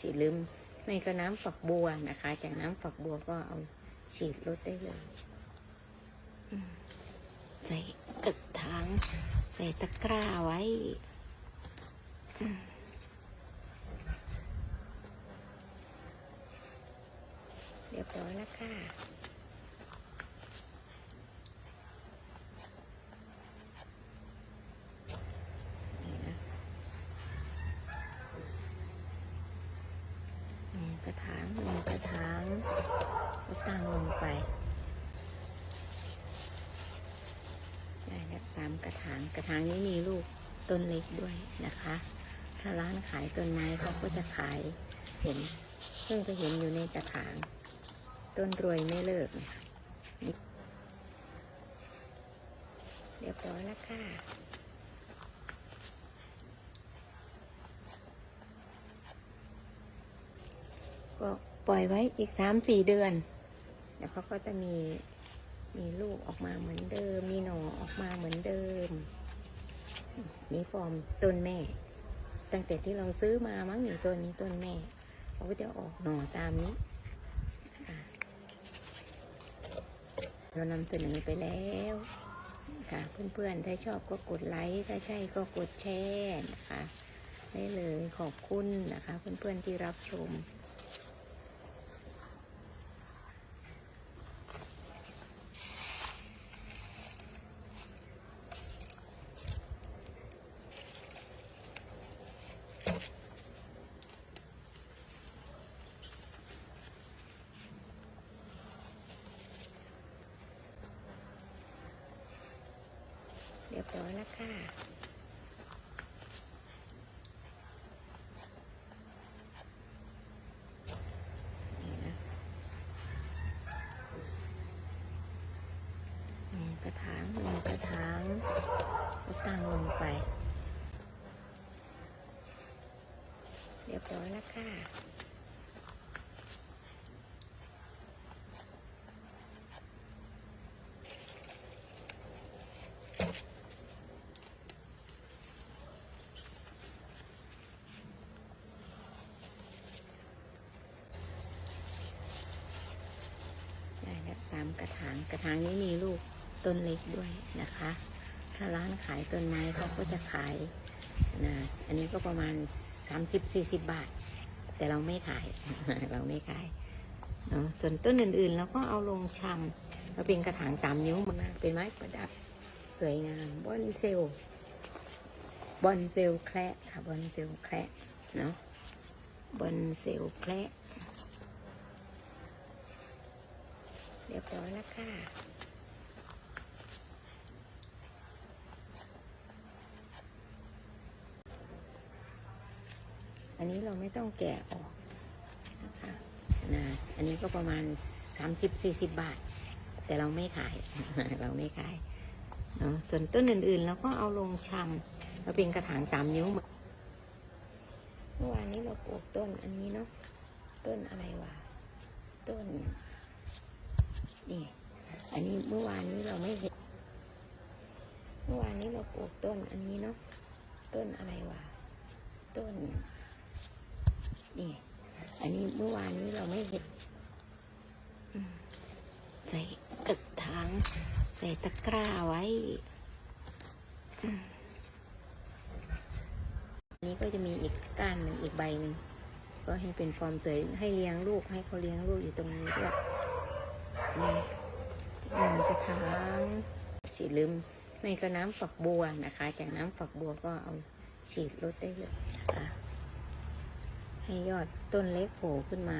ฉีดลืมไม่ก็น้ำฝักบัวนะคะ จากน้ำฝักบัวก็เอาฉีดลดได้เลย ใส่กระถางใส่ตะกร้าไว้เรียบร้อยแล้วค่ะ นี่นะอืมกระถางหนึ่งกระถางก็ตั้งลงไปได้แล้วสามกระถาง กระถางนี้มีลูกต้นเล็กด้วยนะคะ ถ้าร้านขายต้นไม้เขาก็จะขายเห็นเพิ่งไปเห็นอยู่ในกระถาง ต้นรวยไม่เลิกเนี่ยเรียบร้อยแล้วค่ะก็ปล่อยไว้อีกสามสี่เดือน แล้วเขาก็จะมี มีลูกออกมาเหมือนเดิม มีหน่อออกมาเหมือนเดิม นี่ฟอร์มต้นแม่ ตั้งแต่ที่เราซื้อมามั้งนี่ต้นนี้ต้นแม่เขาก็จะออกหน่อตามนี้ เรานำเสนอไปแล้วค่ะเพื่อนๆ ถ้าชอบก็กดไลค์ ถ้าใช่ก็กดแชร์นะคะ ได้เลยขอบคุณนะคะ เพื่อนๆที่รับชม เรียบร้อยแล้วค่ะนี่นะอืมกระถางหนึ่งกระถางก็ตั้งลงไป เรียบร้อยแล้วค่ะ ได้แล้วสาม กระถางกระถางนี้มีลูกต้นเล็กด้วยนะคะ ถ้าร้านขายต้นไม้เขาก็จะขายนะอันนี้ก็ประมาณ 30-40 บาท แต่เราไม่ขายเราไม่ขายเนาะส่วนต้นอื่นๆเราก็เอาลงชำเราเป็นกระถางสามนิ้วมาเป็นไม้ประดับสวยงามบอนเซลบอนเซลแคระค่ะบอนเซลแคระเนาะบอนเซลแคระ รียบร้อยแล้วค่ะอันนี้เราไม่ต้องแกะออกนะคะนะอันนี้ก็ประมาณ 30-40 บาท แต่เราไม่ขาย เราไม่ขายเนาะส่วนต้นอื่นๆเราก็เอาลงชำเราเป็นกระถางสามนิ้วมาเมื่อวานนี้เราปลูกต้นอันนี้เนาะต้นอะไรวะต้น นี่ อันนี้เมื่อวานนี้เราไม่เห็น เมื่อวานนี้เราปลูกต้นอันนี้เนาะ ต้นอะไรวะ ต้น นี่ อันนี้เมื่อวานนี้เราไม่เห็น ใส่กระถางใส่ตะกร้าไว้ อันนี้ก็จะมีอีกก้านหนึ่งอีกใบหนึ่งก็ให้เป็นฟอร์มเสยให้เลี้ยงลูกให้เขาเลี้ยงลูกอยู่ตรงนี้ด้วย หนึ่งกระถางฉีดลืมไม่ก็น้ำฝักบัวนะคะ จากน้ำฝักบัวก็เอาฉีดลดได้เลยนะคะให้ยอดต้นเล็กโผล่ขึ้นมา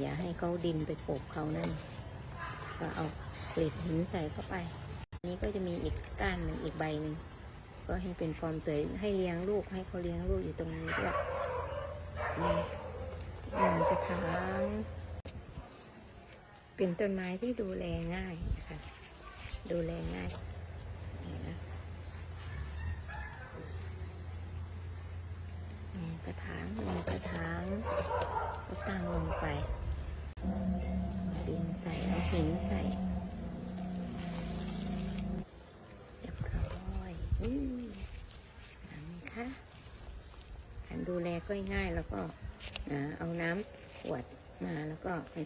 อย่าให้เขาดินไปโขกเขานั่น ก็เอาเกล็ดหินใส่เข้าไป อันนี้ก็จะมีอีกก้านหนึ่งอีกใบหนึ่งก็ให้เป็นฟอร์มสวยให้เลี้ยงลูกให้เขาเลี้ยงลูกอยู่ตรงนี้ด้วยนี่หนึ่งกระถาง เป็นต้นไม้ที่ดูแลง่ายนะคะดูแลง่ายนี่นะกระถางหนึ่งกระถางก็ตั้งลงไปดินใส่เอาหินใส่เรียบร้อยอืมนะคะการดูแลก็ง่ายแล้วก็เอาน้ำขวดมาแล้วก็ไป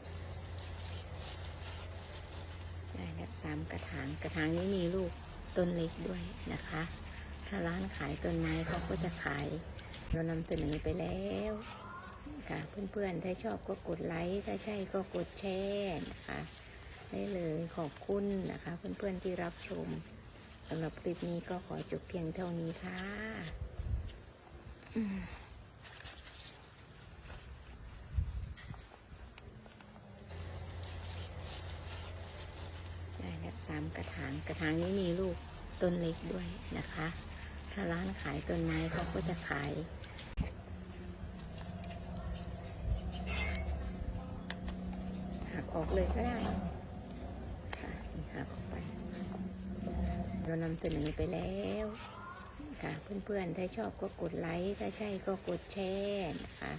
ได้แล้ว สามกระถาง กระถางนี้มีลูกต้นเล็กด้วยนะคะ ถ้าร้านขายต้นไม้เขาก็จะขาย เรานำเสนอไปแล้วค่ะ เพื่อนๆ ถ้าชอบก็กดไลค์ ถ้าใช่ก็กดแชร์นะคะ ได้เลยขอบคุณนะคะ เพื่อนๆ ที่รับชมสำหรับคลิปนี้ก็ขอจบเพียงเท่านี้ค่ะอืมได้แล้ว สามกระถาง กระถางนี้มีลูกต้นเล็กด้วยนะคะ ถ้าร้านขายต้นไม้เขาก็จะขายหักออกเลยก็ได้ค่ะหักออกไป เรานำเสนอไปแล้วค่ะเพื่อนๆ ถ้าชอบก็กดไลค์ ถ้าใช่ก็กดแชร์นะคะ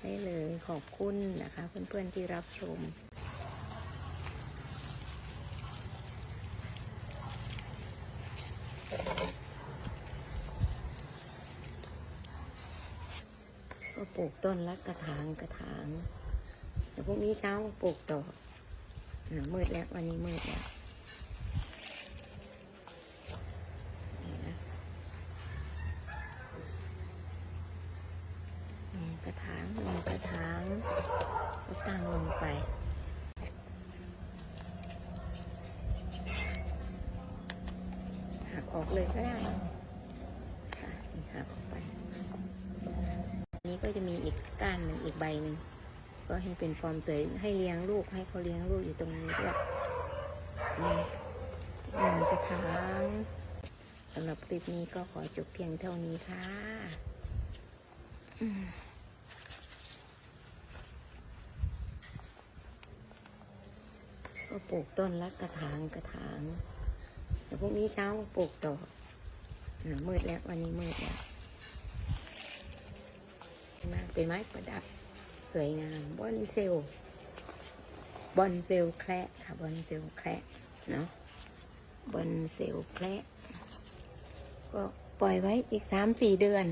ได้เลยขอบคุณนะคะ เพื่อนๆที่รับชม ก็ปลูกต้นละกระถางกระถางเดี๋ยวพรุ่งนี้เช้ามาปลูกต่ออ่ามืดแล้ววันนี้มืดแล้วนี่นกระถางลงกระถางก็ตั้งลงไปหักออกเลยก็ได้ ค่ะนี่หักออกไป อันนี้ก็จะมีอี ก้านหนึ่งอีกใบหนึ่งก็ให้เป็นฟอร์มสวยให้เลี้ยงลูกให้เขาเลี้ยงลูกอยู่ตรงนี้ด้วยนี่หนึ่งกระถางสำหรับคลิปนี้ก็ขอจบเพียงเท่านี้ค่ะก็ปลูกต้นละกระถางกระถางเดี๋ยวพรุ่งนี้เช้าปลูกต่อมืดแล้ววันนี้มืดแล้ว มาก เป็นไม้ประดับ สวยงามบอนเซลบอนเซลแคระค่ะบอนเซลแคระเนาะบอนเซลแคระก็ปล่อยไว้อีกสามสี่เดือน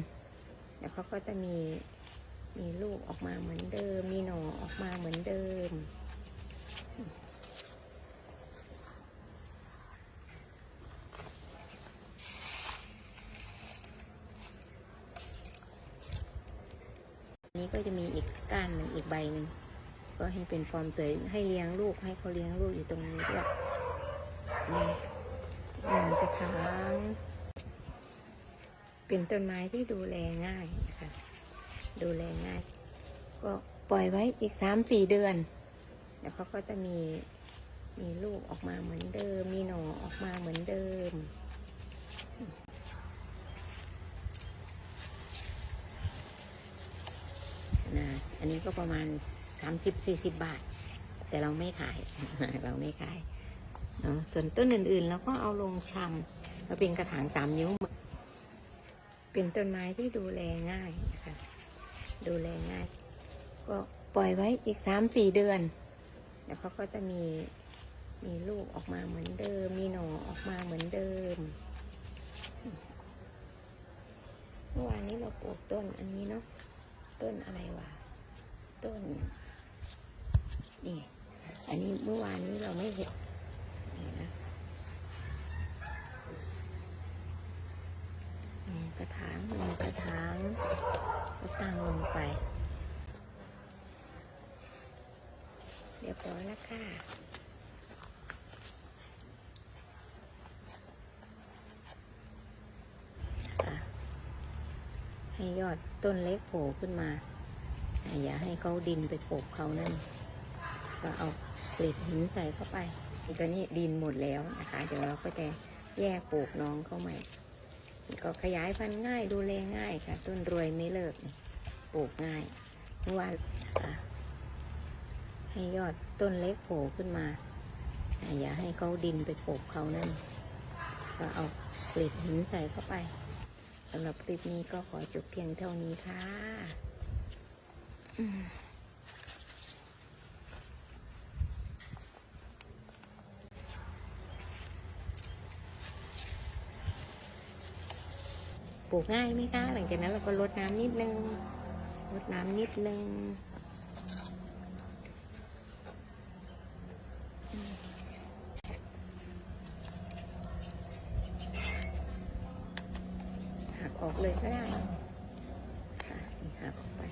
แล้วเขาก็จะมีมีลูกออกมาเหมือนเดิม มีหน่อออกมาเหมือนเดิม นี้ก็จะมีอีกก้านหนึ่งอีกใบหนึ่งก็ให้เป็นฟอร์มเสวยให้เลี้ยงลูกให้เขาเลี้ยงลูกอยู่ตรงนี้ด้วยนี่หนึ่งกระถางเป็นต้นไม้ที่ดูแลง่ายนะคะดูแลง่าย ก็ปล่อยไว้อีกสามสี่เดือนแล้วเขาก็จะมีมีลูกออกมาเหมือนเดิม มีหน่อออกมาเหมือนเดิม นี้ก็ประมาณ30-40บาท แต่เราไม่ขาย เราไม่ขายเนาะส่วนต้นอื่นๆเราก็เอาลงชำมาเป็นกระถางสามนิ้ว เป็นต้นไม้ที่ดูแลง่ายนะคะดูแลง่าย ก็ปล่อยไว้อีกสามสี่เดือนแล้วเขาก็จะมีมีลูกออกมาเหมือนเดิม มีหน่อออกมาเหมือนเดิมเมื่อวานนี้เราปลูกต้นอันนี้เนาะต้นอะไรวะ ต้น นี่ อันนี้เมื่อวานนี้เราไม่เห็นนี่นะนี่กระถางลงกระถางก็ตั้งลงไป เรียบร้อยแล้วค่ะให้ยอดต้นเล็กโผล่ขึ้นมา อย่าให้เขาดินไปโขกเขานั่นก็เอาเกลิดหินใส่เข้าไปกตัวนี้ดินหมดแล้วนะคะ เดี๋ยวเราก็จะแยกปลูกน้องเข้าใหม่ ก็ขยายพันธุ์ง่ายดูแลง่ายค่ะ ต้นรวยไม่เลิกปลูกง่ายเมื่อวานให้ยอดต้นเล็กโผล่ขึ้นมา อย่าให้เขาดินไปโขกเขานั่นก็เอาเกลิดหินใส่เข้าไปสำหรับคลิปนี้ก็ขอจบเพียงเท่านี้ค่ะ ปลูกง่ายไหมคะ หลังจากนั้นเราก็ลดน้ำนิดนึงรดน้ำนิดนึงหักออกเลยก็ได้ค่ะหักออกไป